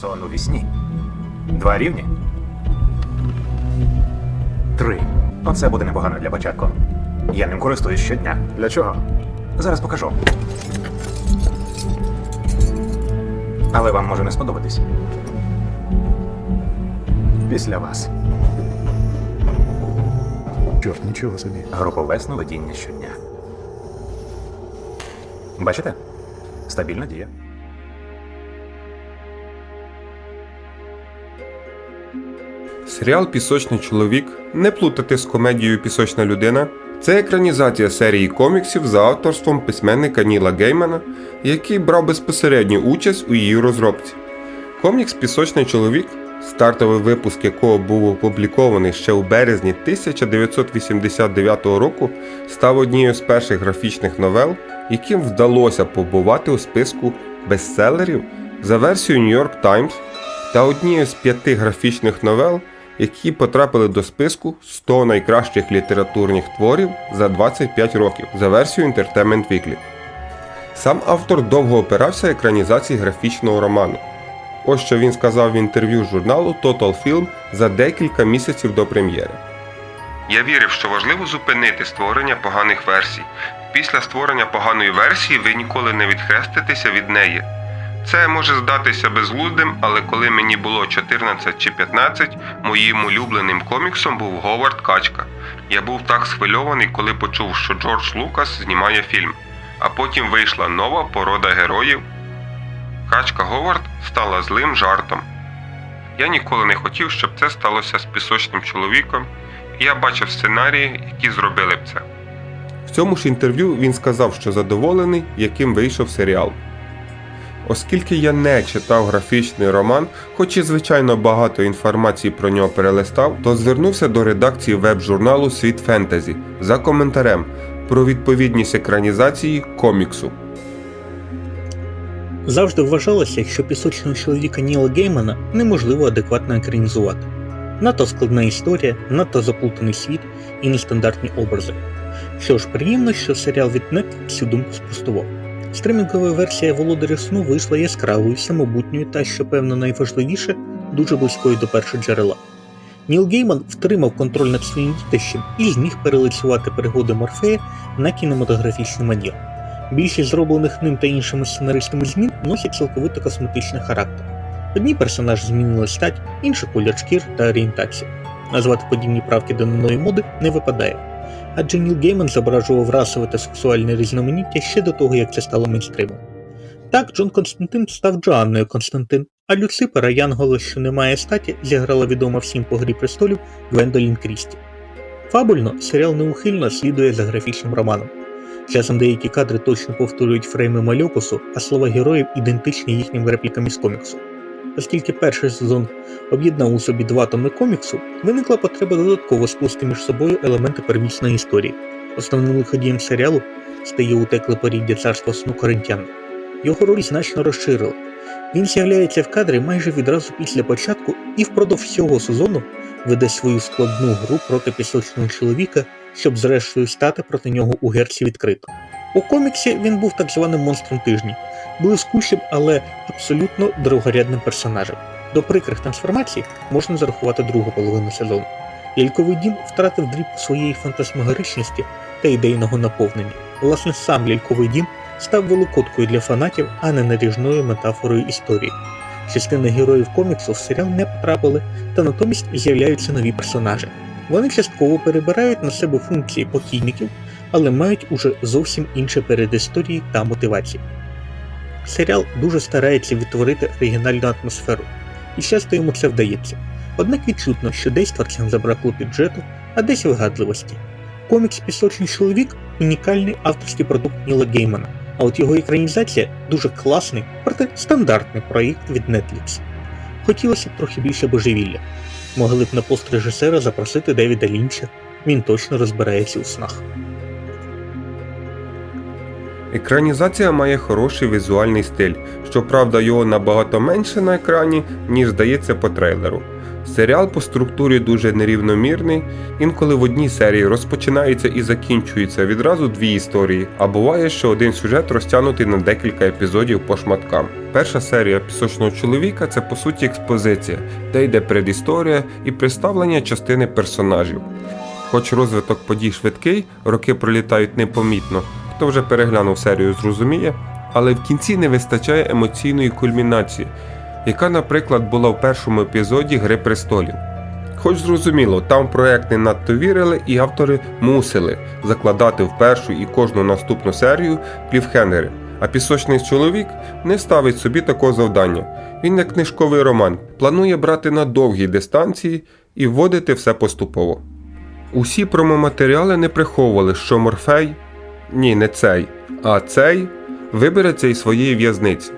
Сон у вісні. Два рівні. Три. Оце буде непогано для початку. Я ним користуюсь щодня. Для чого? Зараз покажу. Але вам може не сподобатись. Після вас. Чорт, нічого собі. Групове сновидіння щодня. Бачите? Стабільна дія. Серіал Пісочний чоловік не плутати з комедією Пісочна людина. Це екранізація серії коміксів за авторством письменника Ніла Геймана, який брав безпосередню участь у її розробці. Комікс Пісочний чоловік, стартовий випуск якого був опублікований ще у березні 1989 року, став однією з перших графічних новел, яким вдалося побувати у списку бестселерів за версією New York Times та однією з п'яти графічних новел, які потрапили до списку 100 найкращих літературних творів за 25 років за версією Entertainment Weekly. Сам автор довго опирався екранізації графічного роману. Ось що він сказав в інтерв'ю журналу Total Film за декілька місяців до прем'єри. Я вірив, що важливо зупинити створення поганих версій. Після створення поганої версії ви ніколи не відхреститеся від неї. Це може здатися безглуздим, але коли мені було 14 чи 15, моїм улюбленим коміксом був Говард Качка. Я був так схвильований, коли почув, що Джордж Лукас знімає фільм. А потім вийшла нова порода героїв. Качка Говард стала злим жартом. Я ніколи не хотів, щоб це сталося з пісочним чоловіком, і я бачив сценарії, які зробили б це. В цьому ж інтерв'ю він сказав, що задоволений, яким вийшов серіал. Оскільки я не читав графічний роман, хоч і звичайно багато інформації про нього перелистав, то звернувся до редакції веб-журналу Світ Фентезі за коментарем про відповідність екранізації коміксу. Завжди вважалося, що пісочного чоловіка Ніла Геймана неможливо адекватно екранізувати. Надто складна історія, надто заплутаний світ і нестандартні образи. Що ж, приємно, що серіал від Netflix цю думку спростував. Стримінгова версія Володаря сну вийшла яскравою, самобутньою та, що певно найважливіше, дуже близькою до першого джерела. Ніл Гейман втримав контроль над своїм дітищем і зміг перелицювати пригоди Морфея на кінематографічний манір. Більшість зроблених ним та іншими сценаристами змін носять цілковито косметичний характер. Одні персонажі змінили стать, інші колір шкір та орієнтацію. Назвати подібні правки до нової моди не випадає. Адже Ніл Гейман зображував расове та сексуальне різноманіття ще до того, як це стало мейнстримом. Так, Джон Константин став Джоанною Константин, а Люципера Янгола, що не має статі, зіграла відома всім по грі престолів Гвендолін Крісті. Фабульно серіал неухильно слідує за графічним романом. Часом деякі кадри точно повторюють фрейми мальопису, а слова героїв ідентичні їхнім реплікам із коміксу. Оскільки перший сезон об'єднав у собі два томи коміксу, виникла потреба додатково сплести між собою елементи первісної історії. Основним лиходієм серіалу стає утекле поріддя царства сну коринтян. Його роль значно розширила. Він з'являється в кадрі майже відразу після початку і впродовж всього сезону веде свою складну гру проти пісочного чоловіка, щоб зрештою стати проти нього у герці відкрито. У коміксі він був так званим монстром тижні, блискучим, але абсолютно другорядним персонажем. До прикрих трансформацій можна зарахувати другу половину сезону. Ляльковий дім втратив дріб своєї фантасмагоричності та ідейного наповнення. Власне, сам ляльковий дім став великодкою для фанатів, а не наріжною метафорою історії. Частина героїв коміксу в серіал не потрапили, та натомість з'являються нові персонажі. Вони частково перебирають на себе функції покійників, але мають уже зовсім інші передісторії та мотивації. Серіал дуже старається відтворити оригінальну атмосферу, і часто йому це вдається. Однак відчутно, що десь творцям забракло бюджету, а десь вигадливості. Комікс Пісочний чоловік унікальний авторський продукт Ніла Геймана, а от його екранізація дуже класний, проте стандартний проєкт від Netflix. Хотілося б трохи більше божевілля. Могли б на пост режисера запросити Девіда Лінча, він точно розбирається у снах. Екранізація має хороший візуальний стиль, щоправда, його набагато менше на екрані, ніж здається по трейлеру. Серіал по структурі дуже нерівномірний, інколи в одній серії розпочинається і закінчується відразу дві історії, а буває, що один сюжет розтягнутий на декілька епізодів по шматкам. Перша серія пісочного чоловіка це по суті експозиція, де йде предісторія і представлення частини персонажів. Хоч розвиток подій швидкий, роки пролітають непомітно, хто вже переглянув серію, зрозуміє, але в кінці не вистачає емоційної кульмінації, яка, наприклад, була в першому епізоді Гри престолів. Хоч зрозуміло, там проект не надто вірили, і автори мусили закладати в першу і кожну наступну серію кліфхенгери. А пісочний чоловік не ставить собі такого завдання. Він не книжковий роман, планує брати на довгі дистанції і вводити все поступово. Усі промоматеріали не приховували, що Морфей, ні, не цей, а цей вибереться із своєї в'язниці.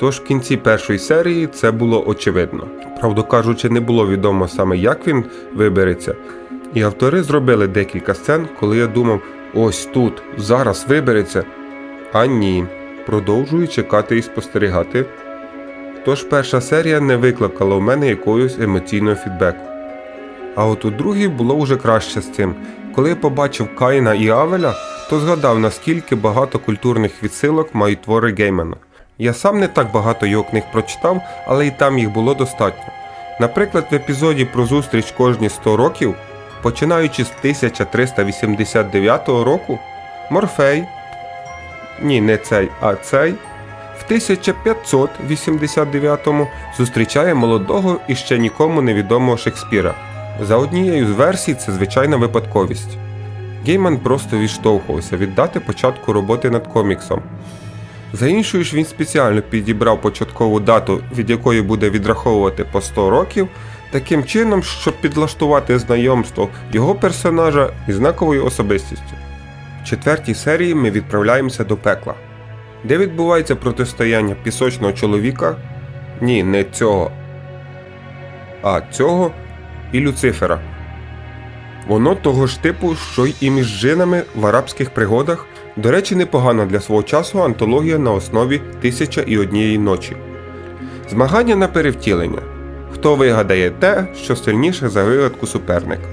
Тож в кінці першої серії це було очевидно. Правду кажучи, не було відомо саме як він вибереться. І автори зробили декілька сцен, коли я думав, ось тут, зараз вибереться. А ні, продовжую чекати і спостерігати. Тож перша серія не викликала у мене якогось емоційного фідбеку. А от у другій було вже краще з цим. Коли я побачив Каїна і Авеля, то згадав, наскільки багато культурних відсилок мають твори Геймана. Я сам не так багато його книг прочитав, але і там їх було достатньо. Наприклад, в епізоді про зустріч кожні 100 років, починаючи з 1389 року, Морфей, ні, не цей, а цей, в 1589-му зустрічає молодого і ще нікому невідомого Шекспіра. За однією з версій, це звичайна випадковість. Гейман просто відштовхувався від дати початку роботи над коміксом. За іншою ж він спеціально підібрав початкову дату, від якої буде відраховувати по 100 років, таким чином, щоб підлаштувати знайомство його персонажа із знаковою особистістю. В четвертій серії ми відправляємося до пекла, де відбувається протистояння пісочного чоловіка, ні, не цього, а цього і Люцифера. Воно того ж типу, що й і між джинами в арабських пригодах, до речі, непогана для свого часу антологія на основі Тисяча і однієї ночі. Змагання на перевтілення. Хто вигадає те, що сильніше за вигадку суперника.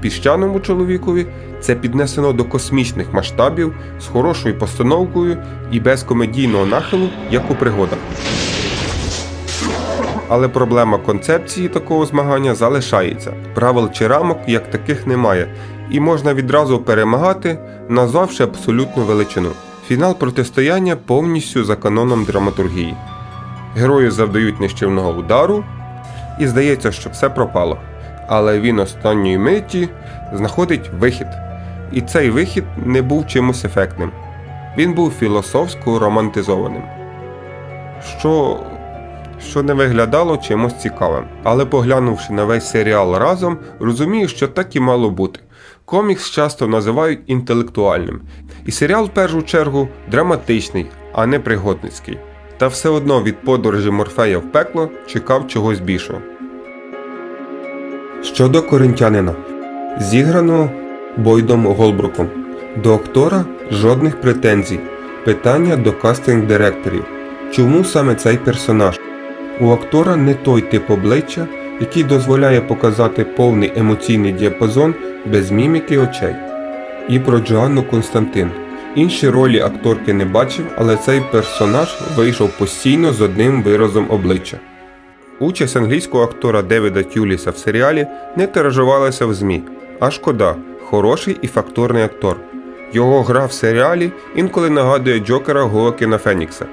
Піщаному чоловікові це піднесено до космічних масштабів з хорошою постановкою і без комедійного нахилу, як у пригодах. Але проблема концепції такого змагання залишається. Правил чи рамок як таких немає, і можна відразу перемагати, назвавши абсолютну величину. Фінал протистояння повністю за каноном драматургії. Герої завдають нищівного удару, і здається, що все пропало. Але він останньої миті знаходить вихід. І цей вихід не був чимось ефектним. Він був філософсько романтизованим. Що що не виглядало чимось цікавим. Але поглянувши на весь серіал разом, розумію, що так і мало бути. Комікс часто називають інтелектуальним, і серіал в першу чергу драматичний, а не пригодницький. Та все одно від подорожі Морфея в пекло чекав чогось більшого. Щодо коринтянина, зіграно Бойдом Голбруком. До актора жодних претензій. Питання до кастинг-директорів. Чому саме цей персонаж? У актора не той тип обличчя, який дозволяє показати повний емоційний діапазон без міміки очей. І про Джоанну Константин. Інші ролі акторки не бачив, але цей персонаж вийшов постійно з одним виразом обличчя. Участь англійського актора Девіда Тюліса в серіалі не тиражувалася в ЗМІ, а шкода, хороший і фактурний актор. Його гра в серіалі інколи нагадує Джокера Гоакіна Фенікса.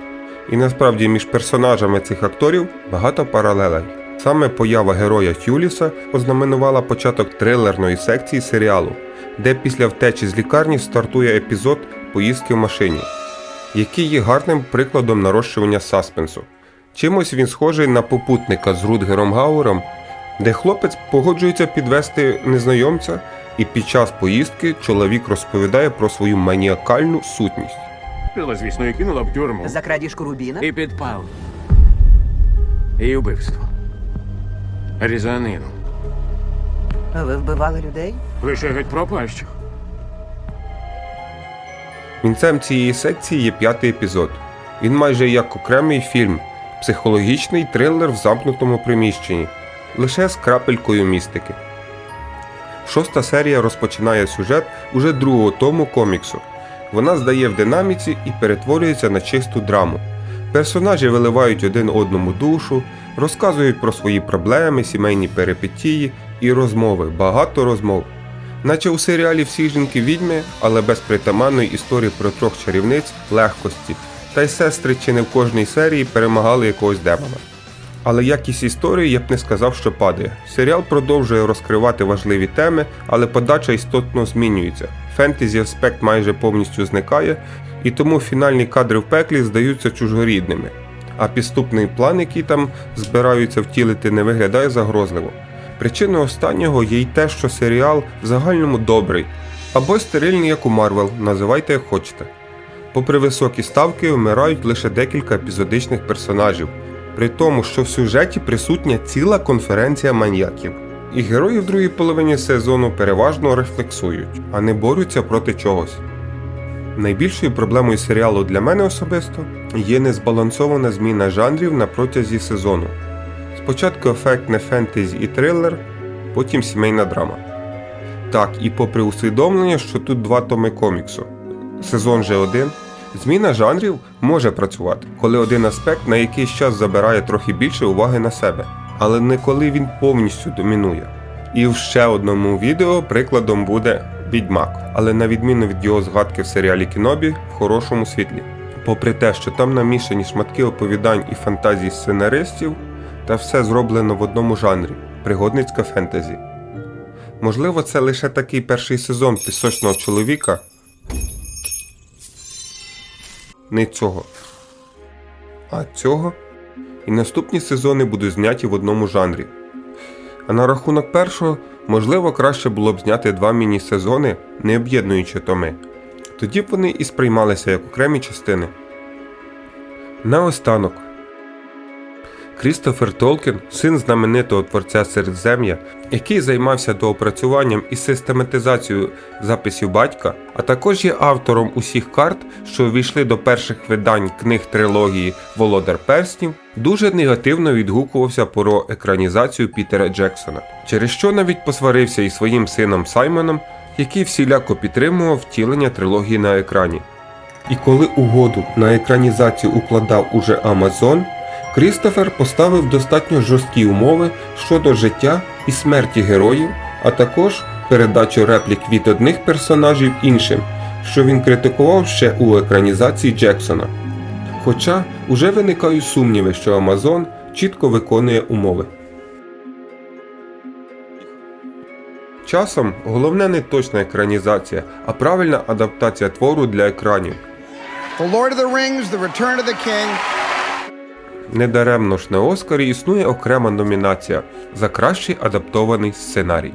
І насправді між персонажами цих акторів багато паралелей. Саме поява героя Тюліса ознаменувала початок трилерної секції серіалу, де після втечі з лікарні стартує епізод поїздки в машині, який є гарним прикладом нарощування саспенсу. Чимось він схожий на попутника з Рутгером Гауером, де хлопець погоджується підвести незнайомця, і під час поїздки чоловік розповідає про свою маніакальну сутність. Пила, звісно, і кинула в тюрму. За крадіжку Рубіна? І підпал. І вбивство. Різанину. Ви вбивали людей? Лише геть пропащих. Вінцем цієї секції є п'ятий епізод. Він майже як окремий фільм, психологічний трилер в замкнутому приміщенні, лише з крапелькою містики. Шоста серія розпочинає сюжет уже другого тому коміксу. Вона здає в динаміці і перетворюється на чисту драму. Персонажі виливають один одному душу, розказують про свої проблеми, сімейні перипетії і розмови, багато розмов. Наче у серіалі всі жінки відьми, але без притаманної історії про трьох чарівниць, легкості, та й сестри чи не в кожній серії перемагали якогось демона. Але якість історії я б не сказав, що падає. Серіал продовжує розкривати важливі теми, але подача істотно змінюється. Фентезі аспект майже повністю зникає, і тому фінальні кадри в пеклі здаються чужорідними. А підступний план, який там збираються втілити, не виглядає загрозливо. Причиною останнього є й те, що серіал в загальному добрий, або стерильний, як у Марвел, називайте як хочете. Попри високі ставки, вмирають лише декілька епізодичних персонажів, при тому, що в сюжеті присутня ціла конференція маньяків. І герої в другій половині сезону переважно рефлексують, а не борються проти чогось. Найбільшою проблемою серіалу для мене особисто є незбалансована зміна жанрів на протязі сезону. Спочатку ефектне фентезі і трилер, потім сімейна драма. Так, і попри усвідомлення, що тут два томи коміксу. Сезон же один. Зміна жанрів може працювати, коли один аспект на якийсь час забирає трохи більше уваги на себе, але не коли він повністю домінує. І в ще одному відео прикладом буде Відьмак, але на відміну від його згадки в серіалі Кінобі в хорошому світлі. Попри те, що там намішані шматки оповідань і фантазій сценаристів, та все зроблено в одному жанрі пригодницька фентезі. Можливо, це лише такий перший сезон пісочного чоловіка. Не цього. А цього. І наступні сезони будуть зняті в одному жанрі. А на рахунок першого, можливо, краще було б зняти два міні-сезони, не об'єднуючи томи. Тоді б вони і сприймалися як окремі частини. Наостанок. Крістофер Толкін, син знаменитого творця Середзем'я, який займався доопрацюванням і систематизацією записів батька, а також є автором усіх карт, що увійшли до перших видань книг трилогії Володар Перснів, дуже негативно відгукувався про екранізацію Пітера Джексона, через що навіть посварився із своїм сином Саймоном, який всіляко підтримував втілення трилогії на екрані. І коли угоду на екранізацію укладав уже Амазон, Крістофер поставив достатньо жорсткі умови щодо життя і смерті героїв, а також передачу реплік від одних персонажів іншим, що він критикував ще у екранізації Джексона. Хоча уже виникають сумніви, що Амазон чітко виконує умови. Часом головне не точна екранізація, а правильна адаптація твору для екранів. The Lord of the Rings, The Return of the King. Недаремно ж на Оскарі існує окрема номінація за кращий адаптований сценарій.